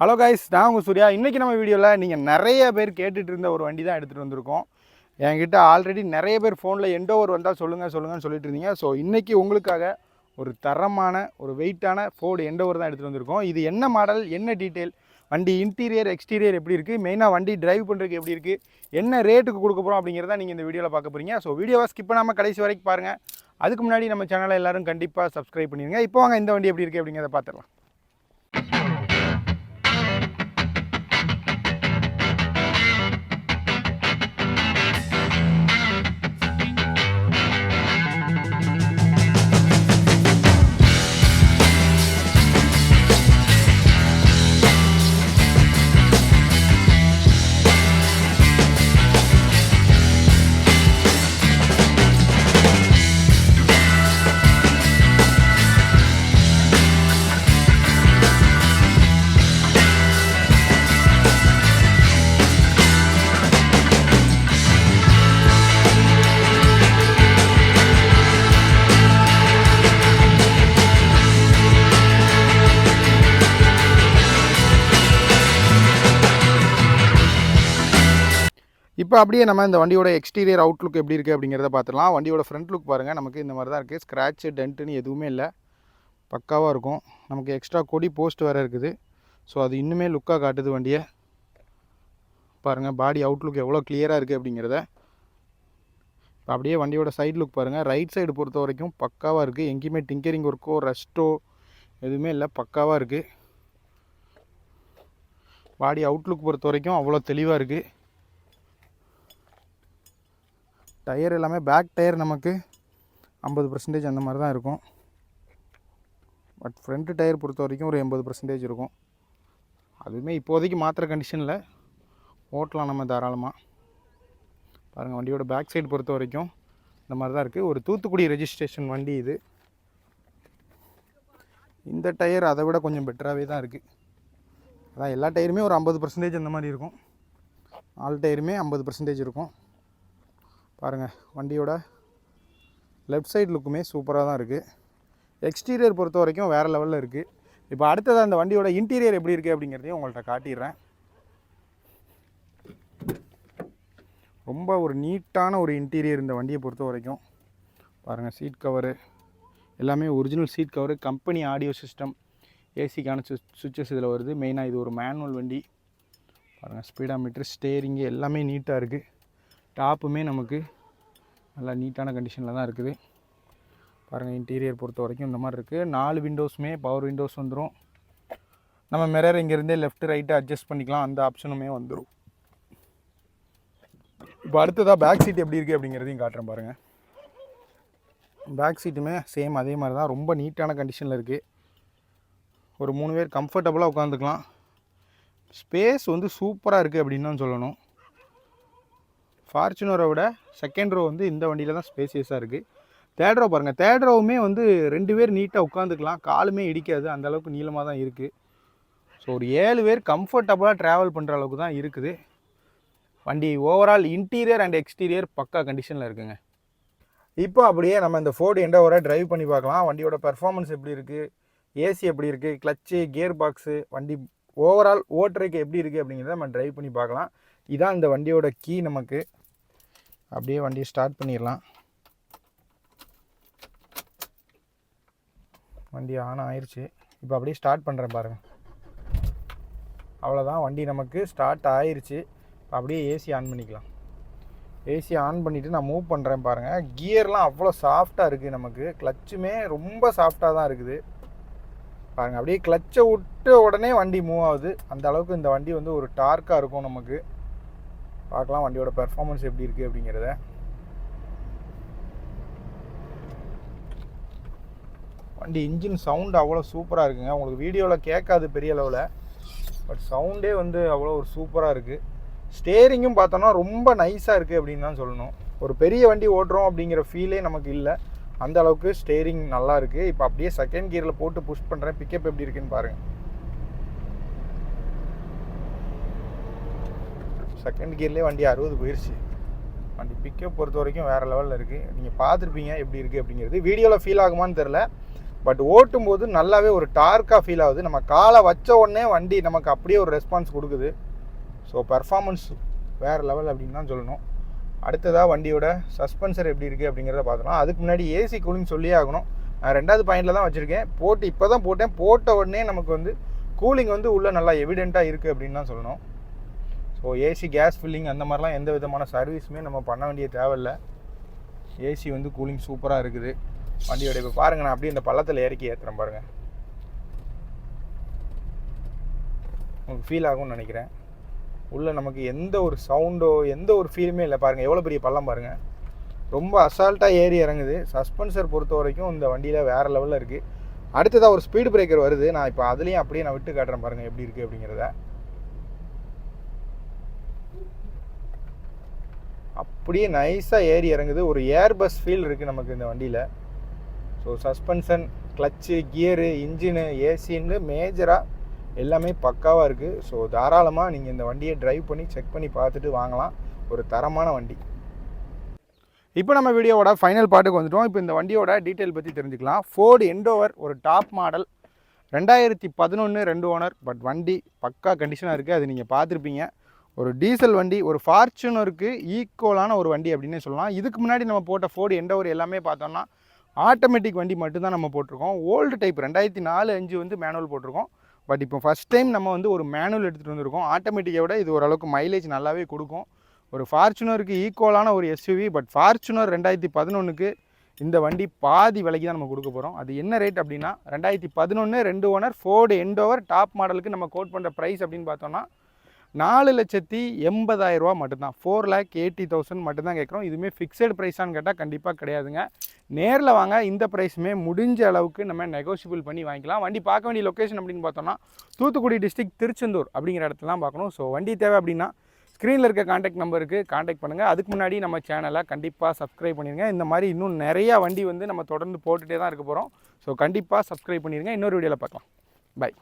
Hello guys நான் உங்கள் சூர்யா. இன்றைக்கி நம்ம வீடியோவில் நீங்கள் நிறைய பேர் கேட்டுட்டு இருந்த ஒரு வண்டி தான் எடுத்துகிட்டு வந்திருக்கோம். என்கிட்ட ஆல்ரெடி நிறைய பேர் ஃபோனில் எண்டோவர் வந்தால் சொல்லுங்கள் சொல்லுங்கன்னு சொல்லிட்டு இருந்தீங்க. ஸோ இன்றைக்கி உங்களுக்காக ஒரு தரமான ஒரு வெயிட்டான ஃபோர்டு எண்டோவர் தான் எடுத்துகிட்டு வந்திருக்கோம். இது என்ன மாடல் என்ன டீட்டெயில் வண்டி இன்டீரியர் எக்ஸ்டீரியர் எப்படி இருக்குது மெயினாக வண்டி டிரைவ் பண்ணுறதுக்கு எப்படி இருக்குது என்ன ரேட்டுக்கு கொடுக்க போகிறோம் அப்படிங்கிறத நீங்கள் இந்த வீடியோவில் பார்க்க போகிறீங்க ஸோ வீடியோவை ஸ்கிப் பண்ணாமல் கடைசி வரைக்கும் பாருங்கள் அதுக்கு முன்னாடி நம்ம சேனலை எல்லாரும் கண்டிப்பாக சப்ஸ்கிரைப் பண்ணிடுங்க இப்போ வாங்க இந்த வண்டி எப்படி இருக்குது அப்படிங்கிறத பார்த்துடலாம். இப்போ அப்படியே நம்ம இந்த வண்டியோட எக்ஸ்டீரியர் அவுட்லுக் எப்படி இருக்குது அப்படிங்கிறத பார்த்துடலாம். வண்டியோட ஃப்ரண்ட் லுக் பாருங்கள் நமக்கு இந்த மாதிரி தான் இருக்குது ஸ்க்ராட்ச் டென்ட்டுன்னு எதுவுமே இல்லை. பக்காவாக இருக்கும். நமக்கு எக்ஸ்ட்ரா கொடி போஸ்ட் வேறு இருக்குது. ஸோ அது இன்னுமே லுக்காக காட்டுது வண்டியை. பாருங்கள் பாடி அவுட்லுக் எவ்வளோ கிளியராக இருக்குது அப்படிங்கிறத. இப்போ அப்படியே வண்டியோட சைடு லுக் பாருங்கள் ரைட் சைடு பொறுத்த வரைக்கும் பக்காவாக இருக்குது எங்கேயுமே டிங்கரிங் ஒர்க்கோ ரஸ்ட்டோ எதுவுமே இல்லை. பக்காவாக இருக்குது பாடி அவுட்லுக் பொறுத்த வரைக்கும் அவ்வளோ தெளிவாக இருக்குது டயர் எல்லாமே பேக் டயர் நமக்கு ஐம்பது பர்சன்டேஜ் அந்த மாதிரி தான் இருக்கும். பட் ஃப்ரண்ட்டு டயர் பொறுத்த வரைக்கும் ஒரு எண்பது பர்சன்டேஜ் இருக்கும். அதுவுமே இப்போதைக்கு மாற்றுற கண்டிஷனில் ஓட்டலாம் நம்ம தாராளமாக பாருங்கள் வண்டியோட பேக் சைடு பொறுத்த வரைக்கும் இந்த மாதிரி தான் இருக்குது ஒரு தூத்துக்குடி ரெஜிஸ்ட்ரேஷன் வண்டி இது. இந்த டயர் அதை விட கொஞ்சம் பெட்டராகவே தான் இருக்குது அதான் எல்லா டயருமே ஒரு ஐம்பது பர்சன்டேஜ் அந்த மாதிரி இருக்கும். ஆல் டயருமே ஐம்பது பர்சன்டேஜ் இருக்கும். பாருங்கள் வண்டியோட லெஃப்ட் சைடு லுக்குமே சூப்பராக தான் இருக்குது எக்ஸ்டீரியர் பொறுத்த வரைக்கும் வேறு லெவலில் இருக்குது இப்போ அடுத்ததாக அந்த வண்டியோட இன்டீரியர் எப்படி இருக்குது அப்படிங்கிறதையும் உங்கள்கிட்ட காட்டிடுறேன். ரொம்ப ஒரு நீட்டான ஒரு இன்டீரியர் இந்த வண்டியை பொறுத்த வரைக்கும். பாருங்கள் சீட் கவரு எல்லாமே original seat cover company audio system ஏசிக்கான சு சுவிச்சஸ் இதில் வருது. மெயினாக இது ஒரு மேனுவல் வண்டி. பாருங்கள் ஸ்பீடாமீட்டர் ஸ்டேரிங்கு எல்லாமே நீட்டாக இருக்குது டாப்புமே நமக்கு நல்லா நீட்டான கண்டிஷனில் தான் இருக்குது. பாருங்கள் இன்டீரியர் பொறுத்த வரைக்கும் இந்த மாதிரி இருக்குது நாலு விண்டோஸுமே பவர் விண்டோஸ் வந்துடும் நம்ம மிரர் இங்கேருந்தே லெஃப்ட் ரைட்டு அட்ஜஸ்ட் பண்ணிக்கலாம். அந்த ஆப்ஷனுமே வந்துடும் இப்போ அடுத்ததாக பேக் சீட் எப்படி இருக்குது அப்படிங்கிறதையும் காட்டுறேன் பாருங்கள் பேக் சீட்டுமே சேம் அதே மாதிரி தான். ரொம்ப நீட்டான கண்டிஷனில் இருக்குது ஒரு மூணு பேர் கம்ஃபர்டபுளாக உட்காந்துக்கலாம் ஸ்பேஸ் வந்து சூப்பராக இருக்குது அப்படின்னு தான் சொல்லணும். ஃபார்ச்சுனரை விட செகண்ட் ரோ வந்து இந்த வண்டியில் தான் ஸ்பேசியஸாக இருக்குது தேர்ட் ரோ பாருங்கள் தேர்ட் ரோவுமே வந்து ரெண்டு பேர் நீட்டாக உட்காந்துக்கலாம் காலுமே இடிக்காது அந்தளவுக்கு நீளமாக தான் இருக்குது ஸோ ஒரு ஏழு பேர் கம்ஃபர்டபுளாக ட்ராவல் பண்ணுற அளவுக்கு தான் இருக்குது. வண்டி ஓவரால் இன்டீரியர் அண்ட் எக்ஸ்டீரியர் பக்கா கண்டிஷனில் இருக்குங்க. இப்போ அப்படியே நம்ம இந்த ஃபோர்டு எண்டோவரை டிரைவ் பண்ணி பார்க்கலாம். வண்டியோட பெர்ஃபார்மன்ஸ் எப்படி இருக்குது ஏசி எப்படி இருக்குது கிளச்சு கியர் பாக்ஸு வண்டி ஓவரால் ஓட்டுறதுக்கு எப்படி இருக்குது அப்படிங்கிறத நம்ம டிரைவ் பண்ணி பார்க்கலாம். இதான் இந்த வண்டியோட கீ நமக்கு. அப்படியே வண்டியை ஸ்டார்ட் பண்ணிடலாம். வண்டி ஆன் ஆயிடுச்சு இப்போ அப்படியே ஸ்டார்ட் பண்ணுறேன் பாருங்கள் அவ்வளோதான் வண்டி நமக்கு ஸ்டார்ட் ஆயிடுச்சு அப்படியே ஏசி ஆன் பண்ணிக்கலாம். ஏசி ஆன் பண்ணிவிட்டு நான் மூவ் பண்ணுறேன் பாருங்கள் கியர்லாம் அவ்வளோ சாஃப்டாக இருக்குது நமக்கு. கிளச்சுமே ரொம்ப சாஃப்டாக தான் இருக்குது. பாருங்கள் அப்படியே கிளச்சை விட்டு உடனே வண்டி மூவ் ஆகுது. அந்த அளவுக்கு இந்த வண்டி வந்து ஒரு டார்க்காக இருக்கும் நமக்கு. பார்க்கலாம் வண்டியோட பெர்ஃபார்மன்ஸ் எப்படி இருக்குது அப்படிங்கிறத. வண்டி இன்ஜின் சவுண்டு அவ்வளோ சூப்பராக இருக்குங்க. உங்களுக்கு வீடியோவில் கேட்காது பெரிய அளவில். பட் சவுண்டே வந்து அவ்வளோ ஒரு சூப்பராக இருக்குது ஸ்டேரிங்கும் பார்த்தோன்னா ரொம்ப நைஸாக இருக்குது அப்படின்னு தான் சொல்லணும். ஒரு பெரிய வண்டி ஓட்டுறோம் அப்படிங்கிற ஃபீலே நமக்கு இல்லை. அந்த அளவுக்கு ஸ்டேரிங் நல்லா இருக்குது இப்போ அப்படியே செகண்ட் கியரில் போட்டு புஷ் பண்ணுறேன் பிக்கப் எப்படி இருக்குன்னு பாருங்கள் செகண்ட் கியர்லேயே வண்டி அறுபது போயிடுச்சு வண்டி பிக்கப் பொறுத்த வரைக்கும் வேறு லெவலில் இருக்குது நீங்கள் பார்த்துருப்பீங்க எப்படி இருக்குது அப்படிங்கிறது. வீடியோவில் ஃபீல் ஆகுமான்னு தெரில பட் ஓட்டும் போது நல்லாவே ஒரு டார்க்காக ஃபீல் ஆகுது. நம்ம காலை வச்ச உடனே வண்டி நமக்கு அப்படியே ஒரு ரெஸ்பான்ஸ் கொடுக்குது. ஸோ பர்ஃபார்மன்ஸ் வேறு லெவல் அப்படின்னு தான் சொல்லணும். அடுத்ததாக வண்டியோட சஸ்பென்சர் எப்படி இருக்குது அப்படிங்கிறத பார்த்துக்கலாம் அதுக்கு முன்னாடி ஏசி கூலிங் சொல்லியே ஆகணும். நான் ரெண்டாவது பாயிண்டில் தான் வச்சுருக்கேன். போட்டு இப்போ தான் போட்டேன். போட்ட உடனே நமக்கு வந்து கூலிங் வந்து உள்ளே நல்லா எவிடெண்ட்டாக இருக்குது அப்படின்னு தான் சொல்லணும். ஸோ ஏசி கேஸ் ஃபில்லிங் அந்த மாதிரிலாம் எந்த விதமான சர்வீஸுமே நம்ம பண்ண வேண்டிய தேவையில்லை. ஏசி வந்து கூலிங் சூப்பராக இருக்குது. வண்டியோட இப்போ பாருங்கள் நான் அப்படியே இந்த பள்ளத்தில் இறக்கி ஏற்றுறேன் பாருங்கள் உங்களுக்கு ஃபீல் ஆகும்னு நினைக்கிறேன். உள்ளே நமக்கு எந்த ஒரு சவுண்டோ எந்த ஒரு ஃபீலுமே இல்லை. பாருங்கள் எவ்வளோ பெரிய பள்ளம் பாருங்கள் ரொம்ப அசால்ட்டாக ஏறி இறங்குது. சஸ்பென்சர் பொறுத்த வரைக்கும் இந்த வண்டியில் வேறு லெவலில் இருக்குது அடுத்ததாக ஒரு ஸ்பீடு பிரேக்கர் வருது. நான் இப்போ அதுலேயும் அப்படியே நான் விட்டு காட்டுறேன் பாருங்கள் எப்படி இருக்குது அப்படிங்கிறத. அப்படியே நைஸாக ஏறி இறங்குது. ஒரு ஏர் பஸ் ஃபீல் இருக்குது நமக்கு இந்த வண்டியில். So suspension clutch gear engine ஏசின்னு மேஜராக எல்லாமே பக்காவாக இருக்குது ஸோ தாராளமாக நீங்கள் இந்த வண்டியை டிரைவ் பண்ணி செக் பண்ணி பார்த்துட்டு வாங்கலாம். ஒரு தரமான வண்டி. இப்போ நம்ம வீடியோவோட ஃபைனல் பாட்டுக்கு வந்துட்டோம். இப்போ இந்த வண்டியோட டீட்டெயில் பற்றி தெரிஞ்சுக்கலாம். ஃபோர்டு எண்டோவர் ஒரு டாப் மாடல் ரெண்டாயிரத்தி பதினொன்று ரெண்டு ஓனர் பட் வண்டி பக்கா கண்டிஷனாக இருக்குது அது நீங்கள் பார்த்துருப்பீங்க. ஒரு டீசல் வண்டி ஒரு ஃபார்ச்சுனருக்கு ஈக்குவலான ஒரு வண்டி அப்படின்னே சொல்லலாம். இதுக்கு முன்னாடி நம்ம போட்ட ஃபோர்டு எண்டோவர் எல்லாமே பார்த்தோம்னா ஆட்டோமேட்டிக் வண்டி மட்டும்தான் நம்ம போட்டிருக்கோம். ஓல்டு டைப் ரெண்டாயிரத்தி நாலு அஞ்சு வந்து மேனுவல் போட்டிருக்கோம். பட் இப்போ ஃபஸ்ட் டைம் நம்ம வந்து ஒரு மேனுவல் எடுத்துகிட்டு வந்திருக்கோம். ஆட்டோமேட்டிக்கை விட இது ஓரளவுக்கு மைலேஜ் நல்லாவே கொடுக்கும். ஒரு ஃபார்ச்சுனருக்கு ஈக்குவலான ஒரு எஸ்யூவி பட் ஃபார்ச்சுனர் ரெண்டாயிரத்தி பதினொன்றுக்கு இந்த வண்டி பாதி விலைக்கு தான் நம்ம கொடுக்க போகிறோம் அது என்ன ரேட் அப்படின்னா ரெண்டாயிரத்தி பதினொன்று ரெண்டு ஓனர் ஃபோர்டு எண்டோவர் டாப் மாடலுக்கு நம்ம கோட் பண்ணுற ப்ரைஸ் அப்படின்னு பார்த்தோம்னா நாலு லட்சத்தி எண்பதாயிரம் ரூபா மட்டும்தான். ஃபோர் லேக் எயிட்டி தௌசண்ட் மட்டும்தான் கேட்குறோம். இதுவுமே ஃபிக்ஸட் ப்ரைஸான்னு கேட்டால் கண்டிப்பாக கிடையாதுங்க. நேரில் வாங்க இந்த ப்ரைஸுமே முடிஞ்ச அளவுக்கு நம்ம நெகோஷியபிள் பண்ணி வாங்கிக்கலாம். வண்டி பார்க்க வேண்டிய லொக்கேஷன் அப்படின்னு பார்த்தோம்னா தூத்துக்குடி டிஸ்ட்ரிக் திருச்செந்தூர் அப்படிங்கிற இடத்துலாம் பார்க்கணும். ஸோ வண்டி தேவை அப்படின்னா ஸ்க்ரீனில் இருக்க காண்டாக்ட் நம்பருக்கு காண்டாக்ட் பண்ணுங்கள் அதுக்கு முன்னாடி நம்ம சேனலை கண்டிப்பாக சப்ஸ்கிரைப் பண்ணிடுங்க இந்த மாதிரி இன்னும் நிறையா வண்டி வந்து நம்ம தொடர்ந்து போட்டுகிட்டே தான் இருக்க போகிறோம் ஸோ கண்டிப்பாக சப்ஸ்கிரைப் பண்ணிடுங்க இன்னொரு வீடியோவில் பார்க்கலாம். பை